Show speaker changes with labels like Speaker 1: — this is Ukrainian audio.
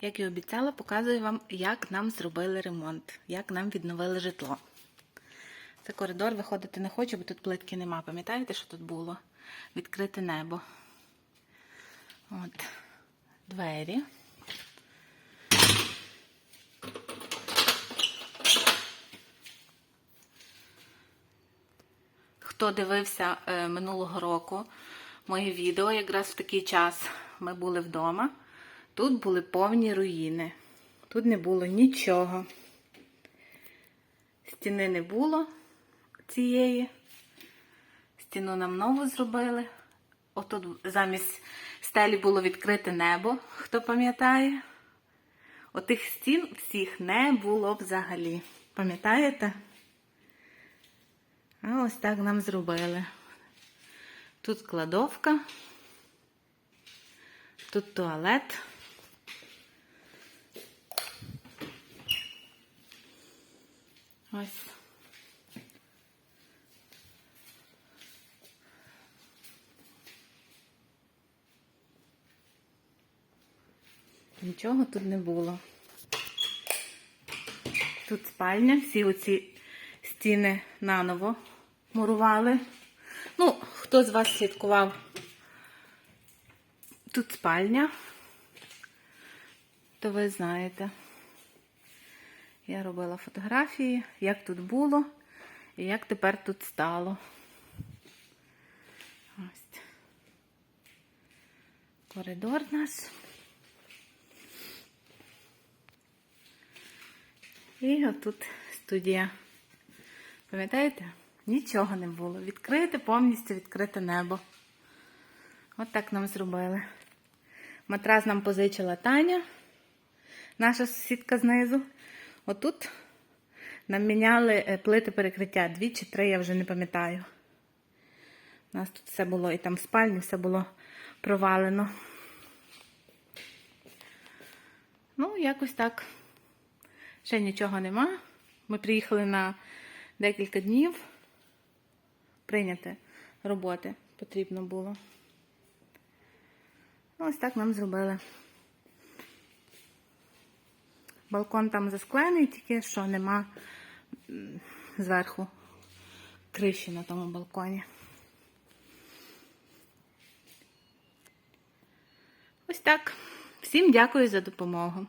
Speaker 1: Як і обіцяла, показую вам, як нам зробили ремонт, як нам відновили житло. Це коридор виходити не хочу, бо тут плитки нема. Пам'ятаєте, що тут було? Відкрите небо. От, двері. Хто дивився е, минулого року моє відео, якраз в такий час ми були вдома. Тут були повні руїни. Тут не було нічого. Стіни не було цієї. Стіну нам нову зробили. Отут замість стелі було відкрите небо, хто пам'ятає. Отих стін всіх не було взагалі. Пам'ятаєте? А ось так нам зробили. Тут кладовка, тут туалет. Ось. Нічого тут не було. Тут спальня, всі оці стіни наново мурували. Ну, хто з вас слідкував? Тут спальня, то ви знаєте. Я робила фотографії, як тут було і як тепер тут стало. Ось. Коридор наш. І отут студія. Пам'ятаєте? Нічого не було. Відкрите, повністю відкрите небо. От так нам зробили. Матрас нам позичила Таня, наша сусідка знизу. Отут нам міняли е, плити перекриття. Дві чи три, я вже не пам'ятаю. У нас тут все було, і там в спальні все було провалено. Ну, якось так. Ще нічого нема. Ми приїхали на декілька днів. Прийняти роботи потрібно було. Ну, ось так нам зробили. Балкон там засклений, тільки що нема зверху криші на тому балконі. Ось так. Всім дякую за допомогу.